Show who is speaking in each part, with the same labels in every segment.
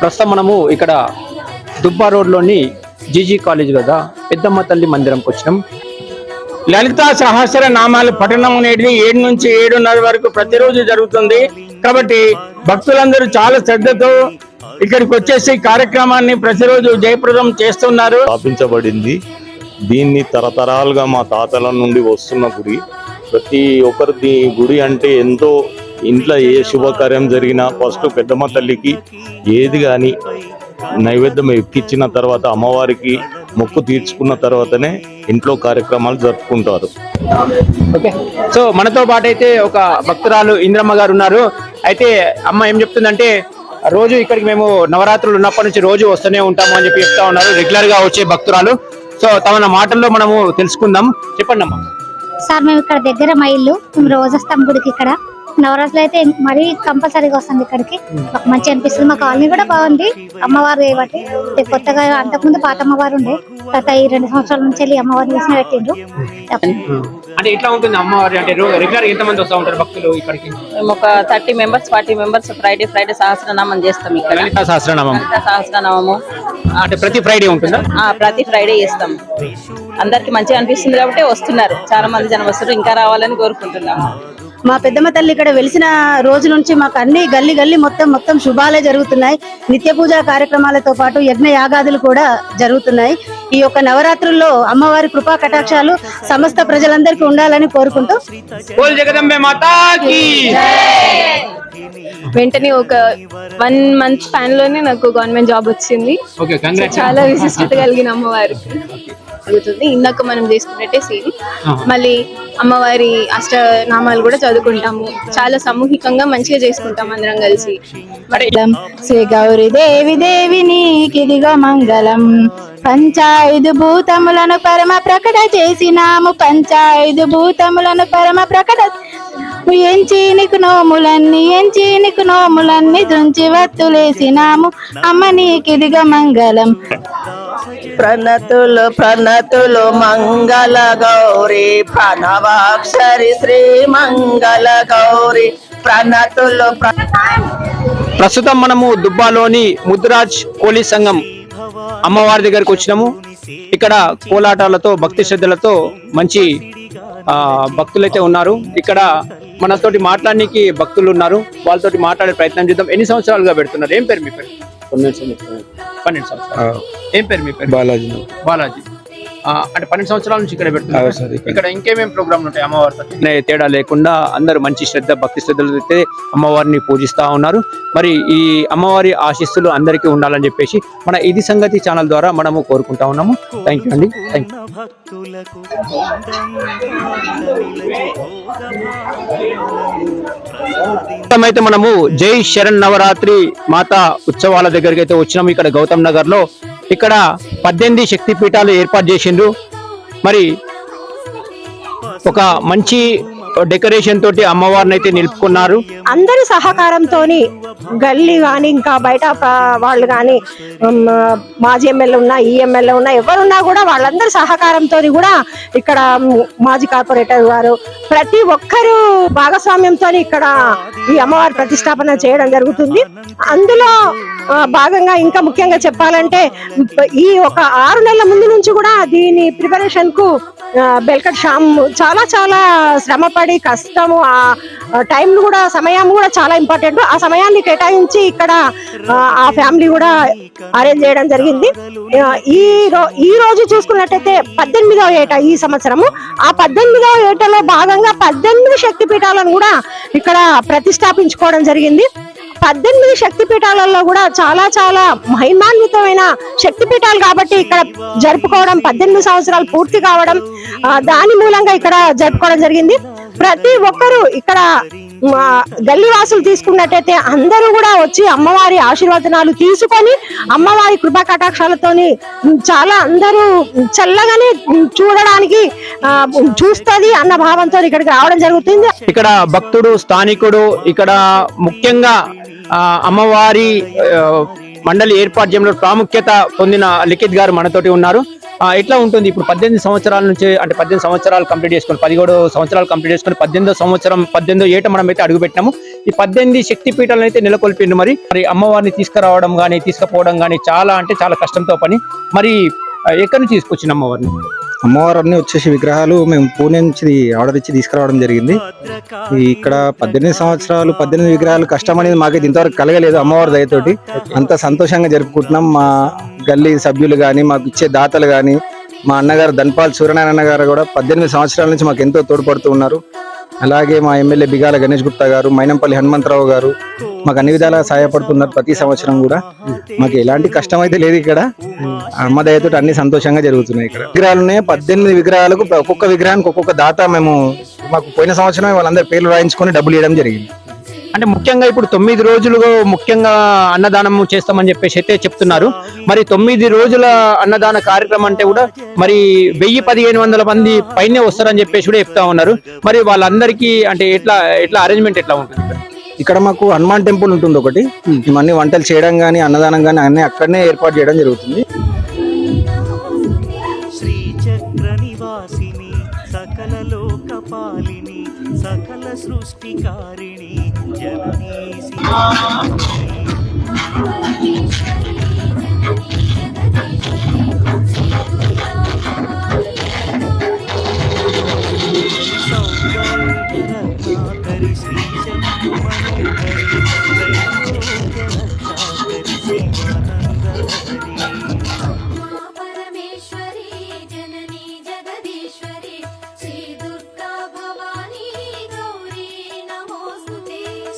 Speaker 1: ప్రస్తుతం మనము ఇక్కడ దుబ్బా రోడ్లోని జీజీ కాలేజ్ వద్ద పెద్దమ్మ తల్లి మందిరంకి వచ్చినాం
Speaker 2: లలితా సహస్ర నామాల పఠనం అనేది ఏడు నుంచి ఏడున్నర వరకు ప్రతిరోజు జరుగుతుంది. కాబట్టి భక్తులందరూ చాలా శ్రద్ధతో ఇక్కడికి వచ్చేసి కార్యక్రమాన్ని ప్రతిరోజు జయప్రదం చేస్తున్నారు.
Speaker 3: స్థాపించబడింది. దీన్ని తరతరాలుగా మా తాతల నుండి వస్తున్న గుడి. ప్రతి ఒక్కరిది గుడి అంటే ఎంతో ఇంట్లో ఏ శుభకార్యం జరిగినా ఫస్ట్ పెద్దమ్మ తల్లికి ఏది కానీ నైవేద్యం ఎక్కిచ్చిన తర్వాత అమ్మవారికి మొక్కు తీర్చుకున్న తర్వాతనే ఇంట్లో కార్యక్రమాలు జరుపుకుంటారు.
Speaker 1: ఓకే. సో మనతో పాటు అయితే ఒక భక్తురాలు ఇంద్రమ్మ గారు ఉన్నారు. అయితే అమ్మ ఏం చెప్తుందంటే రోజు ఇక్కడికి మేము నవరాత్రులు ఉన్నప్పటి నుంచి రోజు వస్తూనే ఉంటాము అని చెప్పి చెప్తా ఉన్నారు. రెగ్యులర్గా వచ్చే భక్తురాలు. సో తమ మాటల్లో మనము తెలుసుకుందాం. చెప్పండి అమ్మా.
Speaker 4: సార్ మేము ఇక్కడ దగ్గర మా ఇల్లు మేము రోజు వస్తాం గుడికి ఇక్కడ. నవరాత్రులు అయితే మరీ కంపల్సరీగా వస్తుంది ఇక్కడికి. మాకు మంచి అనిపిస్తుంది. మా కాలనీ కూడా బాగుంది. అమ్మవారు కాబట్టి కొత్తగా అంతకుముందు పాత అమ్మవారు ఉండే. తర్వాత ఈ రెండు సంవత్సరాల నుంచి వెళ్ళి అమ్మవారిని వేసిన పెట్టిండ్రు.
Speaker 1: అంటే ఎట్లా ఉంటుంది అమ్మవారి అంటే రెగ్యులర్ ఎంత మంది వస్తూ ఉంటారు భక్తులు ఇక్కడికి?
Speaker 5: మేము ఒక thirty members forty members Friday Friday Sahasranamam చేస్తాం ఇక్కడ.
Speaker 1: లలితా సహస్రనామం.
Speaker 5: లలిత సహస్రనామము.
Speaker 1: అంటే ప్రతి ఫ్రైడే ఉంటుందా?
Speaker 5: ఆ, ప్రతి ఫ్రైడే చేస్తాం. అందరికి మంచిగా అనిపిస్తుంది కాబట్టి వస్తున్నారు. చాలా మంది జనం వస్తారు ఇంకా రావాలని కోరుకుంటున్నాము
Speaker 6: మా పెద్దమ్మ తల్లి ఇక్కడ వెలిసిన రోజు నుంచి మాకు అన్ని గల్లి గల్లి మొత్తం మొత్తం శుభాలే జరుగుతున్నాయి. నిత్య పూజా కార్యక్రమాలతో పాటు యజ్ఞ యాగాదులు కూడా జరుగుతున్నాయి. ఈ యొక్క నవరాత్రుల్లో అమ్మవారి కృపా కటాక్షాలు సమస్త ప్రజలందరికీ ఉండాలని కోరుకుంటూ
Speaker 1: జగదంబే మాతాకి.
Speaker 7: వెంటనే ఒక వన్ మంత్ స్పాన్లోనే నాకు గవర్నమెంట్ జాబ్ వచ్చింది. చాలా విశిష్టత కలిగిన అమ్మవారికి జరుగుతుంది. ఇందాక మనం చేసుకున్నట్టే సేమ్ మళ్ళీ అమ్మవారి అష్టనామాలు కూడా చదువుకుంటాము. చాలా సామూహికంగా మంచిగా చేసుకుంటాం అందరం కలిసి.
Speaker 6: శ్రీ గౌరీ దేవి దేవి నీకిదిగో మంగళం. పంచాయుధ భూతములను పరమ ప్రకట చేసినాము. పంచాయుధ భూతములను పరమ ప్రకట ఎంచి నీకు నోములన్నీ ఎంచి నీకు నోములన్నీ దుంచి వత్తులేసినాము. అమ్మ నీకిదిగో మంగళం.
Speaker 8: ప్రణతులు ప్రణతులు మంగళ గౌరి ప్రణవాక్షరి శ్రీ మంగళ గౌరి. ప్రణతులు ప్ర-
Speaker 1: ప్రస్తుతం మనము దుబ్బాలోని ముద్రాజ్ కోలి సంఘం అమ్మవారి దగ్గరికి వచ్చినాము. ఇక్కడ కోలాటాలతో భక్తి శ్రద్ధలతో మంచి ఆ భక్తులైతే ఉన్నారు. ఇక్కడ మనతోటి మాట్లాడడానికి భక్తులు ఉన్నారు. వాళ్ళతోటి మాట్లాడే ప్రయత్నం చేద్దాం. ఎన్ని సంవత్సరాలుగా పెడుతున్నారు? ఏం పేరు మీ పేరు? పన్నెండు సంవత్సరాలు. ఏం పేరు మీ పేరు?
Speaker 9: బాలాజీ.
Speaker 1: బాలాజీ. అంటే పన్నెండు సంవత్సరాల నుంచి ఇక్కడ పెడుతున్నారు. ఇక్కడ. ఇంకేమేం ప్రోగ్రాంలు ఉంటాయి అమ్మవారితో నే తేడా లేకుండా అందరూ మంచి శ్రద్ధ భక్తి శ్రద్ధలు అయితే అమ్మవారిని పూజిస్తా ఉన్నారు. మరి ఈ అమ్మవారి ఆశీస్సులు అందరికీ ఉండాలని చెప్పేసి మన ఇది సంగతి ఛానల్ ద్వారా మనము కోరుకుంటా ఉన్నాము. థ్యాంక్ యూ అండి. థ్యాంక్ అయితే మనము జై శరణ్ నవరాత్రి మాతా ఉత్సవాల దగ్గరికి అయితే వచ్చినాము. ఇక్కడ గౌతమ్ నగర్లో ఇక్కడ పద్దెనిమిది శక్తి పీఠాలు ఏర్పాటు చేసిండ్రు. మరి ఒక మంచి డెకరేషన్ తోటి అమ్మవారిని అయితే నిలుపుకున్నారు.
Speaker 6: అందరి సహకారంతోని గల్లీ కానీ ఇంకా బయట వాళ్ళు కానీ మాజీ ఎమ్మెల్యే ఉన్నా ఈ ఎమ్మెల్యే ఉన్నా ఎవరున్నా కూడా వాళ్ళందరి సహకారంతో కూడా ఇక్కడ మాజీ కార్పొరేటర్ గారు ప్రతి ఒక్కరూ భాగస్వామ్యంతో ఇక్కడ ఈ అమ్మవారి ప్రతిష్టాపన చేయడం జరుగుతుంది. అందులో భాగంగా ఇంకా ముఖ్యంగా చెప్పాలంటే ఈ ఒక ఆరు నెలల ముందు నుంచి కూడా దీని ప్రిపరేషన్కు బెల్కట్ శ్యామ్ చాలా చాలా కష్టపడి కష్టము ఆ టైం కూడా సమయం కూడా చాలా ఇంపార్టెంట్ ఆ సమయాన్ని కేటాయించి ఇక్కడ ఆ, ఫ్యామిలీ కూడా అరేంజ్ చేయడం జరిగింది. ఈ రో ఈ రోజు చూసుకున్నట్టయితే పద్దెనిమిదవ ఏట ఈ సంవత్సరము. ఆ పద్దెనిమిదవ ఏటలో భాగంగా పద్దెనిమిది శక్తి పీఠాలను కూడా ఇక్కడ ప్రతిష్టాపించుకోవడం జరిగింది. పద్దెనిమిది శక్తి పీఠాలలో కూడా చాలా చాలా మహిమాన్వితమైన శక్తి పీఠాలు కాబట్టి ఇక్కడ జరుపుకోవడం పద్దెనిమిది సంవత్సరాలు పూర్తి కావడం దాని మూలంగా ఇక్కడ జరుపుకోవడం జరిగింది. ప్రతి ఒక్కరూ ఇక్కడ మా గల్లీవాసులు తీసుకున్నట్టయితే అందరూ కూడా వచ్చి అమ్మవారి ఆశీర్వచనాలు తీసుకొని అమ్మవారి కృపా కటాక్షాలతోని చాలా అందరూ చల్లగానే చూడడానికి చూస్తుంది అన్న భావంతో ఇక్కడికి రావడం జరుగుతుంది.
Speaker 1: ఇక్కడ భక్తుడు స్థానికుడు ఇక్కడ ముఖ్యంగా అమ్మవారి మండలి ఏర్పాటు చేయడంలో ప్రాముఖ్యత పొందిన లిఖిత్ గారు మనతోటి ఉన్నారు. ఎట్లా ఉంటుంది? ఇప్పుడు పద్దెనిమిది సంవత్సరాల నుంచి అంటే పద్దెనిమిది సంవత్సరాలు కంప్లీట్ చేసుకొని పదిహేడు సంవత్సరాలు కంప్లీట్ చేసుకొని పద్దెనిమిదో సంవత్సరం పద్దెనిమిదో ఏట మనం అయితే అడుగుపెట్టినాము ఈ పద్దెనిమిది శక్తి పీఠాలను అయితే నెలకొల్పిండు మరి. మరి అమ్మవారిని తీసుకురావడం కానీ తీసుకుపోవడం కానీ చాలా అంటే చాలా కష్టంతో పని. మరి ఎక్కడి నుంచి తీసుకొచ్చిన అమ్మవారిని?
Speaker 9: అమ్మవారిని వచ్చేసి విగ్రహాలు మేము పూణే నుంచి ఆర్డర్ ఇచ్చి తీసుకురావడం జరిగింది. ఇక్కడ పద్దెనిమిది సంవత్సరాలు పద్దెనిమిది విగ్రహాలు కష్టం అనేది మాకైతే ఇంతవరకు కలగలేదు అమ్మవారి దయతోటి. అంత సంతోషంగా జరుపుకుంటున్నాం మా గల్లీ సభ్యులు కానీ మాకు ఇచ్చే దాతలు కానీ మా అన్నగారు ధన్పాల్ సూర్యనారాయణ గారు కూడా పద్దెనిమిది సంవత్సరాల నుంచి మాకు ఎంతో తోడ్పడుతూ ఉన్నారు. అలాగే మా ఎమ్మెల్యే బిగాల గణేష్ గుప్తా గారు మైనంపల్లి హనుమంతరావు గారు మాకు అన్ని విధాలా సహాయపడుతున్నారు ప్రతి సంవత్సరం కూడా. మాకు ఎలాంటి కష్టం అయితే లేదు ఇక్కడ. అమ్మ దయతో అన్ని సంతోషంగా జరుగుతున్నాయి ఇక్కడ. విగ్రహాలు ఉన్నాయి పద్దెనిమిది విగ్రహాలకు ఒక్కొక్క విగ్రహానికి ఒక్కొక్క దాత మేము మాకు పోయిన సంవత్సరం వాళ్ళందరి పేర్లు రాయించుకొని డబ్బులు ఇవ్వడం జరిగింది.
Speaker 1: అంటే ముఖ్యంగా ఇప్పుడు తొమ్మిది రోజులు ముఖ్యంగా అన్నదానం చేస్తామని చెప్పేసి అయితే చెప్తున్నారు. మరి తొమ్మిది రోజుల అన్నదాన కార్యక్రమం అంటే కూడా మరి వెయ్యి పదిహేను వందల మంది పైనే వస్తారని చెప్పేసి కూడా చెప్తా ఉన్నారు. మరి వాళ్ళందరికీ అంటే ఎట్లా ఎట్లా అరేంజ్మెంట్ ఎట్లా ఉంటుంది ఇక్కడ?
Speaker 9: మాకు హనుమాన్ టెంపుల్ ఉంటుంది ఒకటి. అన్ని వంటలు చేయడం కానీ అన్నదానం కానీ అన్ని అక్కడనే ఏర్పాటు చేయడం జరుగుతుంది.
Speaker 10: చక్ర నివాసిని సకల లోకపాలిని సకల సృష్టికారిణి జననీ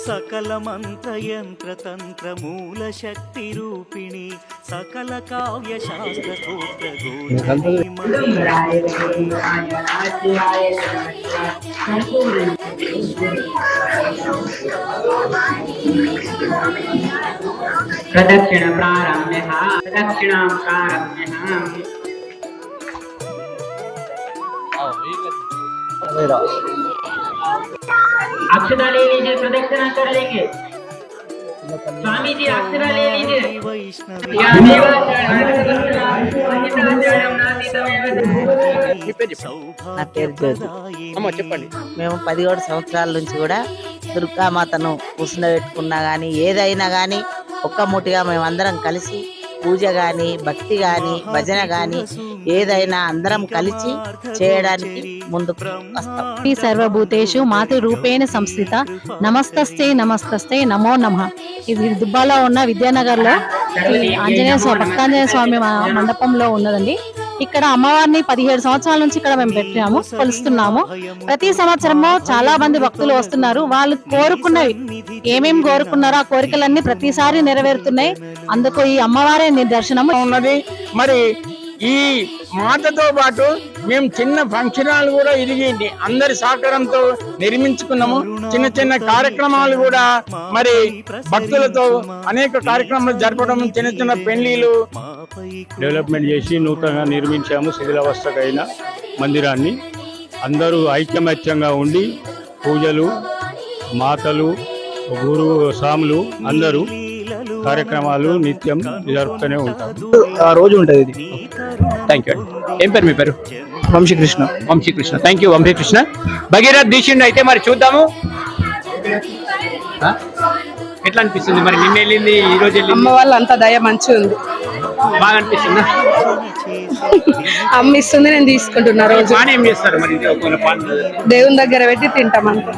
Speaker 10: सकलमन्त्रयन्त्रतन्त्रमूलशक्तिरूपिणि
Speaker 11: सकलकाव्यशास्त्रसूत्रगोत्री प्रदक्षिणप्रारम्यः प्रदक्षिणां प्रारम्यः अक्षता ले लीजिए प्रदक्षिणा कर लेंगे स्वामी जी अक्षरा ले लीजिए
Speaker 10: వైష్ణవి
Speaker 11: या देवाचार्य
Speaker 8: నా పేరు జ్యోతి
Speaker 1: అమ్మ చెప్పండి
Speaker 8: మేము పదిహేడు సంవత్సరాల నుంచి కూడా దుర్గామాతను కూర్చుండబెట్టుకున్నా గానీ ఏదైనా గానీ ఒక్క ముట్టిగా మేమందరం కలిసి పూజ గాని భక్తి గాని భజన గాని ఏదైనా అందరం కలిసి చేయడానికి ముందుకు వస్తాం.
Speaker 12: ఈ సర్వభూతేషు మాతృ రూపేణ సంస్థిత నమస్తస్తే నమస్తస్తే నమో నమ. ఇది దుబ్బాలో ఉన్న విద్యానగర్లో ఆంజనేయ స్వామి భక్తాంజనేయ స్వామి మండపంలో ఉన్నదండి. ఇక్కడ అమ్మవారిని పదిహేడు సంవత్సరాల నుంచి ఇక్కడ మేము పెట్టాము కొలుస్తున్నాము. ప్రతి సంవత్సరము చాలా మంది భక్తులు వస్తున్నారు. వాళ్ళు కోరుకున్నవి ఏమేం కోరుకున్నారో ఆ కోరికలన్నీ ప్రతిసారి నెరవేరుతున్నాయి. అందుకు ఈ అమ్మవారే నిదర్శనము
Speaker 2: ఉన్నది. మరి ఈ మాటతో పాటు మేము చిన్న ఫంక్షన్ హాల్ కూడా ఇరిగి అందరి సహకారంతో నిర్మించుకున్నాము. చిన్న చిన్న కార్యక్రమాలు కూడా మరి భక్తులతో అనేక కార్యక్రమాలు జరపడం చిన్న చిన్న పెళ్ళిలు
Speaker 13: డెవలప్మెంట్ చేసి నూతనంగా నిర్మించాము శిథిలావస్థకైన మందిరాన్ని. అందరూ ఐకమత్యంగా ఉండి పూజలు మాతలు గురువు స్వాములు అందరూ కార్యక్రమాలు నిత్యం జరుపుతూనే ఉంటాం
Speaker 9: ఆ రోజు ఉంటుంది ఇది.
Speaker 1: థ్యాంక్ యూ ఏం పేరు మీ పేరు?
Speaker 9: Vamsikrishna.
Speaker 1: Vamsikrishna. Thank you Vamshikrishna. Bhagirath దీక్షిండు అయితే మరి చూద్దాము? ఎట్లా అనిపిస్తుంది మరి? నిన్న వెళ్ళింది ఈ రోజు వెళ్ళింది?
Speaker 14: అమ్మ వాళ్ళ అంత దయ మంచిగా ఉంది.
Speaker 1: బాగా అనిపిస్తుందా?
Speaker 14: అమ్మ ఇస్తుంది నేను తీసుకుంటున్నా రోజు.
Speaker 1: ఏం చేస్తారు మరి? ఇది ఒక పాన్
Speaker 14: దేవుని దగ్గర పెట్టి తింటాం అంత.